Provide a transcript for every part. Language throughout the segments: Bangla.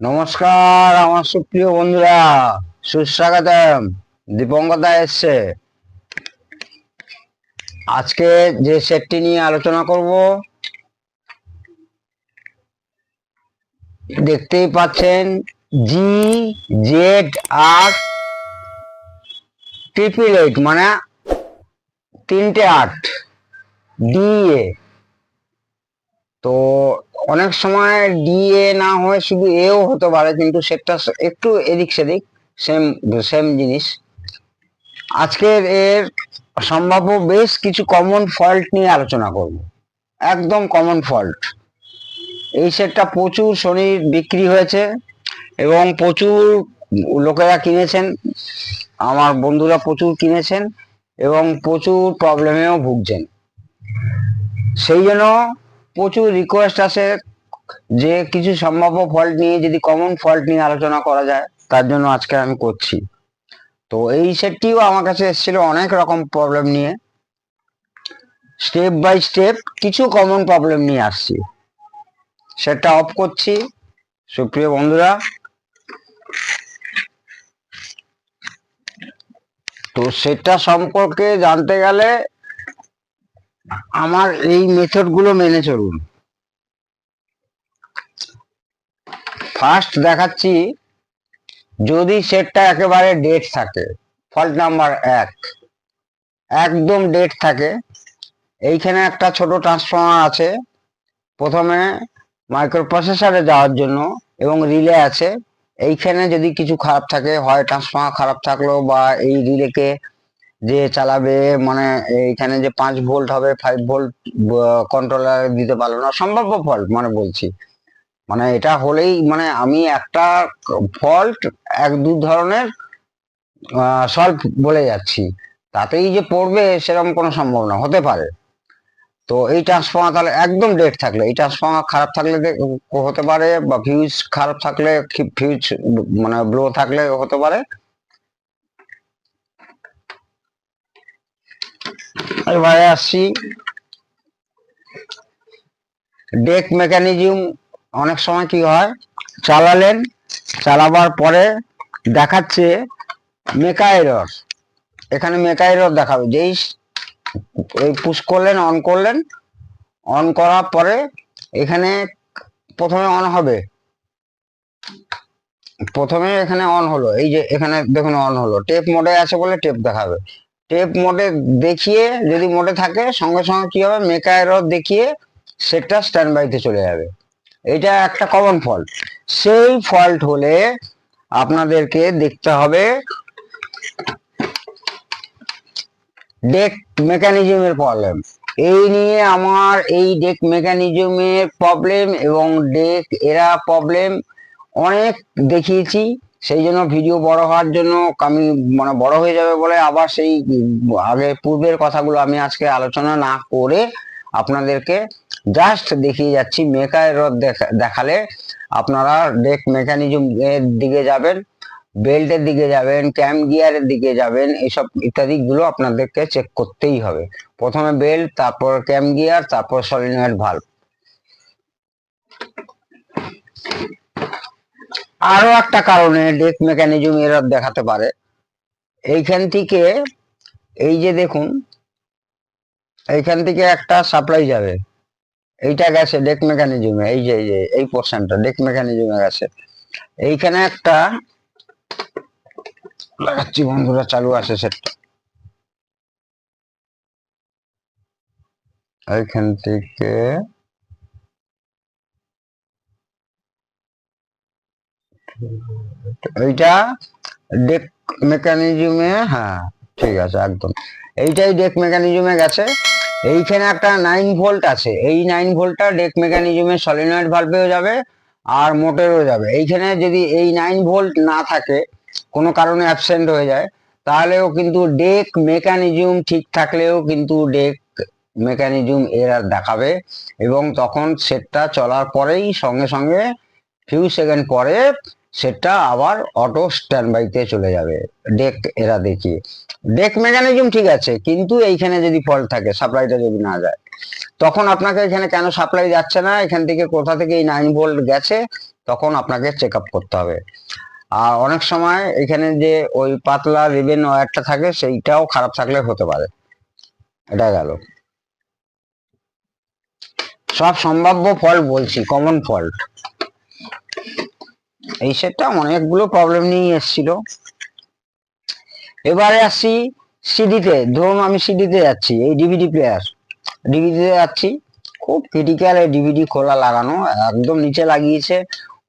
নমস্কার, আমার সুপ্রিয় বন্ধুরা, সুস্বাগতম। দীপঙ্কদা এসছে। আজকে যে সেটটি নিয়ে আলোচনা করব, দেখতেই পাচ্ছেন G Z R triple eight মানে তিনটে আট ডিএ তো অনেক সময় ডিএ না হয়ে শুধু এও হতে পারে, কিন্তু সেটা একটু এদিক সেদিক সেম সেম জিনিস। আজকের এর সম্ভাব্য বেশ কিছু কমন ফল্ট নিয়ে আলোচনা করব। একদম কমন ফল্ট এই সেটটা প্রচুর শনির বিক্রি হয়েছে এবং প্রচুর লোকেরা কিনেছেন, আমার বন্ধুরা প্রচুর কিনেছেন এবং প্রচুর প্রবলেমেও ভুগছেন। সেই জন্য প্রচুর রিকোয়েস্ট আসে যে কিছু সম্ভাব্য ফল্ট নিয়ে, যদি কমন ফল্ট নিয়ে আলোচনা করা যায়, তার জন্য আজকে আমি করছি। তো এই সেটটিও আমার কাছে এসেছিল অনেক রকম প্রবলেম নিয়ে। স্টেপ বাই স্টেপ কিছু কমন প্রবলেম নিয়ে আসছি। সেটটা অফ করছি। সুপ্রিয় বন্ধুরা, তো সেটা সম্পর্কে জানতে গেলে আমার এই মেথডগুলো মেনে চলুন। ফার্স্ট দেখাচ্ছি, যদি সেটটা একেবারে ডেট থাকে ফল্ট নাম্বার এক, একদম ডেট থাকে, এইখানে একটা ছোট ট্রান্সফর্মার আছে, প্রথমে মাইক্রো প্রসেসরে যাওয়ার জন্য এবং রিলে আছে, এইখানে যদি কিছু খারাপ থাকে, হয় ট্রান্সফর্মার খারাপ থাকল বা এই রিলেকে যে চালাবে মানে এইখানে যে পাঁচ ভোল্ট হবে ফাইভ ভোল্ট কন্ট্রোলার দিতে পারল না, সম্ভাব্য ফল্ট মানে বলছি। মানে এটা হলেই মানে আমি একটা ফল্ট এক দু ধরনের সলভ বলে যাচ্ছি। তাতেই যে পড়বে সেরকম কোনো সম্ভাবনা হতে পারে। তো এই ট্রান্সফর্মার তাহলে একদম ডেট থাকলে, এই ট্রান্সফর্মার খারাপ থাকলে হতে পারে বা ফিউজ খারাপ থাকলে ফিউজ মানে ব্লো থাকলে হতে পারে। এবারে আসছি। ডেক মেকানিজম অনেক সময় কি হয়, চালালেন, চালাবার পরে দেখাচ্ছে মেকা এরর এখানে মেকা এরর দেখাবে, যেই এই পুশ করলেন অন করলেন অন করার পরে এখানে প্রথমে অন হবে। প্রথমে এখানে অন হলো, এই যে এখানে দেখুন অন হলো। টেপ মোডে আছে বলে টেপ দেখাবে। টেপ মোডে দেখিয়ে যদি মোডে থাকে, সঙ্গে সঙ্গে কি হবে? মেকা এরর দেখিয়ে সেটটা স্ট্যান্ড বাইতে চলে যাবে। এটা একটা কমন ফল্ট সেই ফল্ট হলে আপনাদেরকে দেখতে হবে ডেক মেকানিজমের প্রবলেম এই নিয়ে আমার এই ডেক মেকানিজমের প্রবলেম এবং ডেক এরা প্রবলেম অনেক দেখিয়েছি। সেই জন্য ভিডিও বড় হওয়ার জন্য আমি মানে বড় হয়ে যাবে বলে আবার সেই আগে পূর্বের কথাগুলো আমি আজকে আলোচনা না করে আপনাদেরকে জাস্ট দেখিয়ে যাচ্ছি। মেকা এরর দেখালে আপনারা ডেক মেকানিজম এর দিকে যাবেন বেল্টের দিকে যাবেন ক্যাম গিয়ারের দিকে যাবেন, এসব ইত্যাদি গুলো আপনাদেরকে চেক করতেই হবে। প্রথমে বেল্ট তারপর ক্যাম গিয়ার তারপর সলিনয়েড ভালভ আরও একটা কারণে ডেক মেকানিজম এরর দেখাতে পারে। এইখান থেকে, এই যে দেখুন, এইখান থেকে একটা সাপ্লাই যাবে। এইটা গেছে ডেক মেকানিজমে এই যে, এই পোর্শনটা ডেক মেকানিজমে গেছে। এইখানে একটা লাগাচ্ছি বন্ধুরা, চালু আছে সেটটা এইখান থেকে এইটা ডেক মেকানিজমে হ্যাঁ ঠিক আছে, একদম। এইটাই ডেক মেকানিজমে গেছে। এইখানে একটা নাইন ভোল্ট আছে। এই নাইন ভোল্টটা ডেক মেকানিজমে সলিনয়েড ভালভেও যাবে আর মোটরেও যাবে। এইখানে যদি এই নাইন ভোল্ট না থাকে, কোনো কারণে অ্যাবসেন্ট হয়ে যায়, তাহলেও কিন্তু ডেক মেকানিজম ঠিক থাকলেও কিন্তু ডেক মেকানিজম এরার দেখাবে এবং তখন সেটটা চলার পরেই সঙ্গে সঙ্গে ফিউ সেকেন্ড পরে সেটটা আবার অটো স্ট্যান্ড বাইতে চলে যাবে। ডেক এরা দেখি। ডেক মেকানিজম ঠিক আছে, কিন্তু এইখানে যদি ফল্ট থাকে সাপ্লাইটা যদি না যায়, তখন আপনাকে এখানে কেন সাপ্লাই যাচ্ছে না? এখান থেকে কোথা থেকে এই নাইন ভোল্ট গেছে? তখন আপনাকে চেক আপ করতে হবে। আর অনেক সময় এখানে যে ওই পাতলা রিবেন ওয়্যারটা থাকে, সেইটাও খারাপ থাকলে হতে পারে। এটা গেল। সব সম্ভাব্য ফল্ট বলছি কমন ফল্ট এই সেটটা অনেকগুলো প্রবলেম নিয়ে এসেছিল। এবারে আসছি সিডিতে ধরুন আমি সিডিতে যাচ্ছি, এই ডিভিডি প্লেয়ার ডিভিডিতে যাচ্ছি, খুব ক্রিটিক্যাল এই ডিভিডি খোলা লাগানো, একদম নিচে লাগিয়েছে।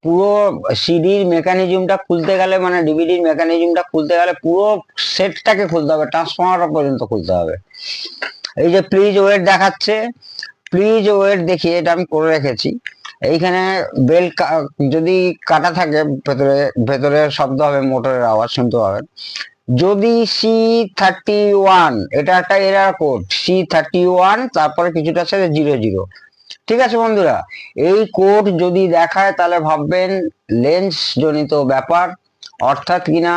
পুরো সিডির মেকানিজমটা খুলতে গেলে মানে ডিভিডির মেকানিজমটা খুলতে গেলে পুরো সেটটাকে খুলতে হবে ট্রান্সফর্মার পর্যন্ত খুলতে হবে। এই যে প্লিজ ওয়েট দেখাচ্ছে প্লিজ ওয়েট দেখিয়ে এটা আমি করে রেখেছি। এইখানে বেল যদি কাটা থাকে, ভেতরে ভেতরে শব্দ হবে, মোটরের আওয়াজ শুনতে পাবেন। যদি সি থার্টি ওয়ান এটা একটা error code C thirty one তারপরে কিছুটা আছে জিরো জিরো ঠিক আছে বন্ধুরা, এই কোড যদি দেখায়, তাহলে ভাববেন লেন্স জনিত ব্যাপার, অর্থাৎ কিনা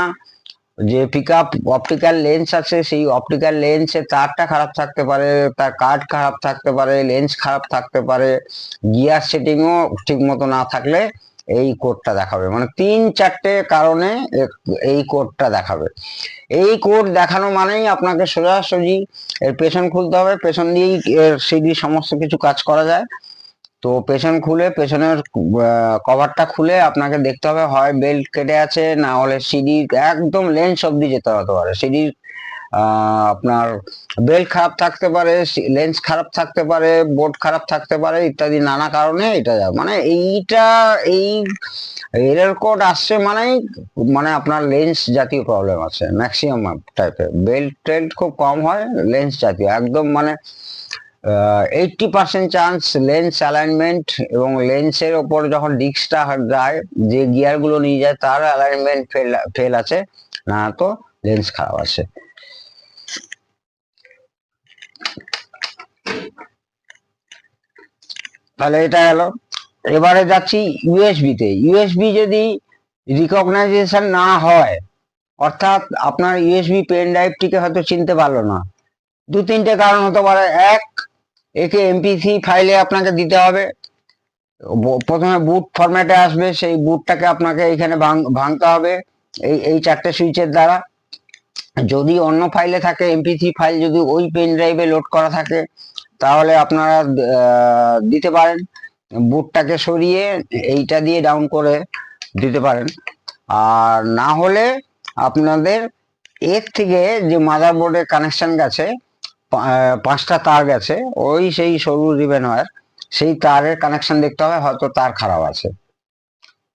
যে পিক আপ অপটিক্যাল লেন্স আছে, সেই অপটিক্যাল লেন্সের তারটা খারাপ থাকতে পারে, তার কার্ড খারাপ থাকতে পারে লেন্স খারাপ থাকতে পারে গিয়ার সেটিংও ঠিক মতো না থাকলে এই কোডটা দেখাবে। মানে তিন চারটে কারণে এই কোডটা দেখাবে। এই কোড দেখানো মানেই আপনাকে সোজাসুজি এর পেছন খুলতে হবে, পেছন দিয়েই সিডি সমস্ত কিছু কাজ করা যায়। তো পেছন খুলে পেছনের কভারটা খুলে আপনাকে দেখতে হবে হয় বেল্ট কেটে আছে, না হলে সিডি একদম লেন্স অব্দি যেতে হতে পারে। সিডির আপনার বেল্ট খারাপ থাকতে পারে লেন্স খারাপ থাকতে পারে বোর্ড খারাপ থাকতে পারে, ইত্যাদি নানা কারণে এটা মানে এইটা, এই এরর কোড আসছে মানেই মানে আপনার লেন্স জাতীয় প্রবলেম আছে ম্যাক্সিমাম টাইপের বেল্ট টেল্ট খুব কম হয় লেন্স জাতীয়। একদম মানে eighty percent chance lens alignment এবং লেন্সের ওপর যখন ডিস্কটা যায়, যে গিয়ারগুলো নিয়ে যায়, তার অ্যালাইনমেন্ট ফেল ফেল আছে। না তো লেন্স খারাপ আছে। তাহলে এটা গেল। এবারে যাচ্ছি ইউএসবি তে। ইউএসবি যদি রিকগনাইজেশন না হয়, অর্থাৎ আপনার ইউএসবি পেন ড্রাইভটিকে হয়তো চিনতে পারল না। দু তিনটে কারণ হতে পারে। এক একে এমপি ফাইলে আপনাকে দিতে হবে। প্রথমে বুট ফরম্যাটে আসবে, সেই বুটটাকে আপনাকে এখানে ভাঙ- ভাঙতে হবে এই এই চারটে সুইচের দ্বারা। যদি অন্য ফাইলে থাকে এমপি ফাইল যদি ওই পেন ড্রাইভে লোড করা থাকে, তাহলে আপনারা দিতে পারেন। বুটটাকে সরিয়ে এইটা দিয়ে ডাউন করে দিতে পারেন। আর না হলে আপনাদের এর থেকে যে মাদারবোর্ডের কানেকশন গেছে পাঁচটা তার গেছে, ওই সেই সরু রিবেন সেই তারের কানেকশন দেখতে হবে, হয়তো তার খারাপ আছে।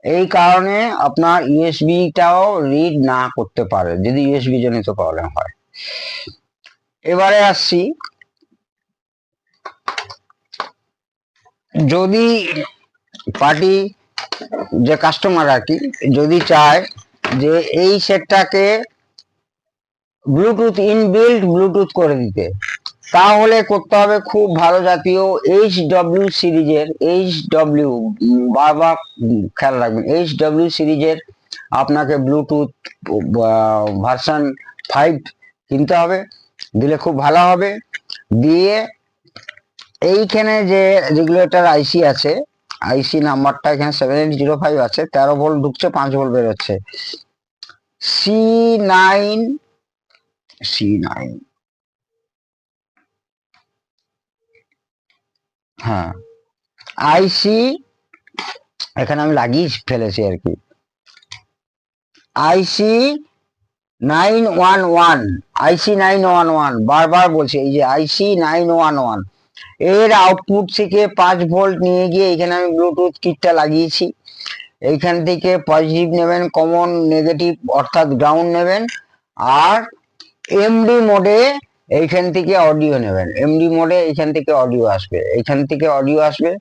এই কারণে আপনার ইউএসবিটাও রিড না করতে পারে, যদি ইউএসবি জনিত প্রবলেম হয়। এবারে আসছি। যদি পার্টি যে কাস্টমার আর কি, যদি চায় যে এই সেটটাকে ব্লুটুথ ইনবিল্ট ব্লুটুথ করে দিতে। তাহলে করতে হবে খুব ভালো জাতীয় এইচ ডব্লিউ সিরিজের এইচ ডব্লিউ বারবার খেয়াল রাখবেন এইচ ডব্লিউ সিরিজের আপনাকে ব্লুটুথ ভার্সন ফাইভ কিনতে হবে, দিলে খুব ভালো হবে। দিয়ে এইখানে যে রেগুলেটর আইসি আছে আইসি নাম্বারটা এখানে সেভেন এইট জিরো ফাইভ আছে, তেরো ভোল্ট ঢুকছে, পাঁচ ভোল্ট বেরোচ্ছে। সি নাইন সি নাইন হ্যাঁ। আইসি এখানে আমি লাগিয়ে ফেলেছি আর কি। IC nine one one IC nine one one বারবার বলছি, এই যে আইসি নাইন ওয়ান ওয়ানের আউটপুট থেকে পাঁচ ভোল্ট নিয়ে গিয়ে এখানে আমি ব্লুটুথ কিটটা লাগিয়েছি। এইখান থেকে পজিটিভ নেবেন কমন নেগেটিভ অর্থাৎ গ্রাউন্ড নেবেন। আর এমডি মোডে এইখান থেকে অডিও নেবেন। এমডি মোডে এইখান থেকে অডিও আসবে। এইখান থেকে অডিও আসবে।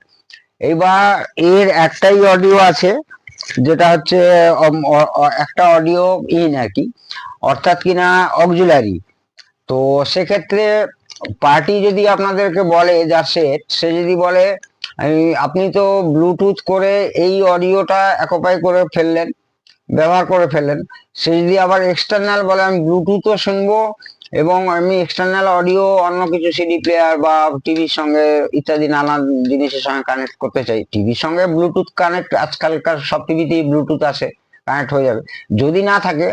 এবার এর একটাই অডিও আছে, যেটা হচ্ছে একটা অডিও ইন আর কি, অর্থাৎ কিনা অক্সিলারি তো সেক্ষেত্রে পার্টি যদি আপনাদেরকে বলে যার সেট সে যদি বলে আপনি তো ব্লুটুথ করে এই অডিওটা একোপাই করে ফেললেন ব্যবহার করে ফেলেন। সে যদি আবার এক্সটার্নাল বলে, আমি ব্লুটুথও শুনব এবং আমি এক্সটার্নাল অডিও অন্য কিছু সিডি প্লেয়ার বা টিভির সঙ্গে ইত্যাদি নানান জিনিসের সঙ্গে কানেক্ট করতে চাই। টিভির সঙ্গে ব্লুটুথ কানেক্ট আজকালকার সব টিভিতেই ব্লুটুথ আছে কানেক্ট হয়ে যাবে। যদি না থাকে,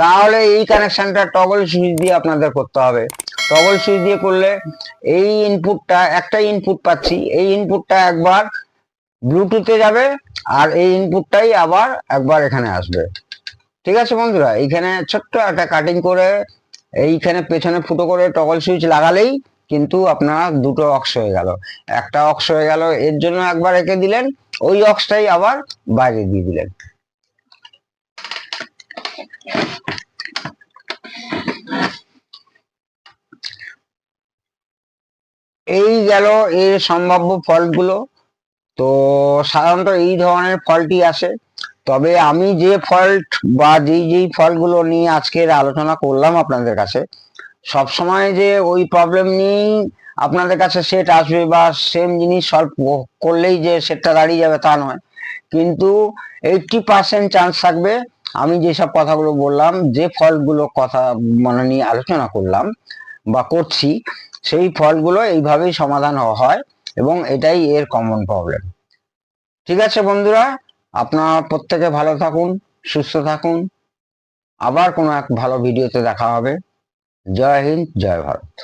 তাহলে এই কানেকশনটা টগল সুইচ দিয়ে আপনাদের করতে হবে। টগল সুইচ দিয়ে করলে এই ইনপুটটা একটা ইনপুট পাচ্ছি, এই ইনপুটটা একবার ব্লুটুথে যাবে আর এই ইনপুটটাই আবার একবার এখানে আসবে। ঠিক আছে বন্ধুরা? এইখানে ছোট্ট একটা কাটিং করে, এইখানে পেছনে ফুটো করে টগল সুইচ লাগালেই কিন্তু আপনার দুটো অক্স হয়ে গেল। একটা অক্স হয়ে গেল, এর জন্য একবার এঁকে দিলেন, ওই অক্সটাই আবার বাইরে দিয়ে দিলেন। এই গেল এর সম্ভাব্য ফল্টগুলো তো সাধারণত এই ধরনের ফলটি আসে। তবে আমি যে ফল্ট বা যেই যেই ফলগুলো নিয়ে আজকের আলোচনা করলাম আপনাদের কাছে সব সময় যে ওই প্রবলেম নিয়েই আপনাদের কাছে সেট আসবে বা সেম জিনিস সলভ করলেই যে সেটটা দাঁড়িয়ে যাবে তা নয়। কিন্তু এইটটি পার্সেন্ট চান্স থাকবে, আমি যেসব কথাগুলো বললাম, যে ফলগুলো কথা মানে নিয়ে আলোচনা করলাম বা করছি, সেই ফলগুলো এইভাবেই সমাধান হয়। এবং এটাই এর কমন প্রবলেম ঠিক আছে বন্ধুরা, আপনারা প্রত্যেকে ভালো থাকুন, সুস্থ থাকুন। আবার কোনো এক ভালো ভিডিওতে দেখা হবে। জয় হিন্দ, জয় ভারত।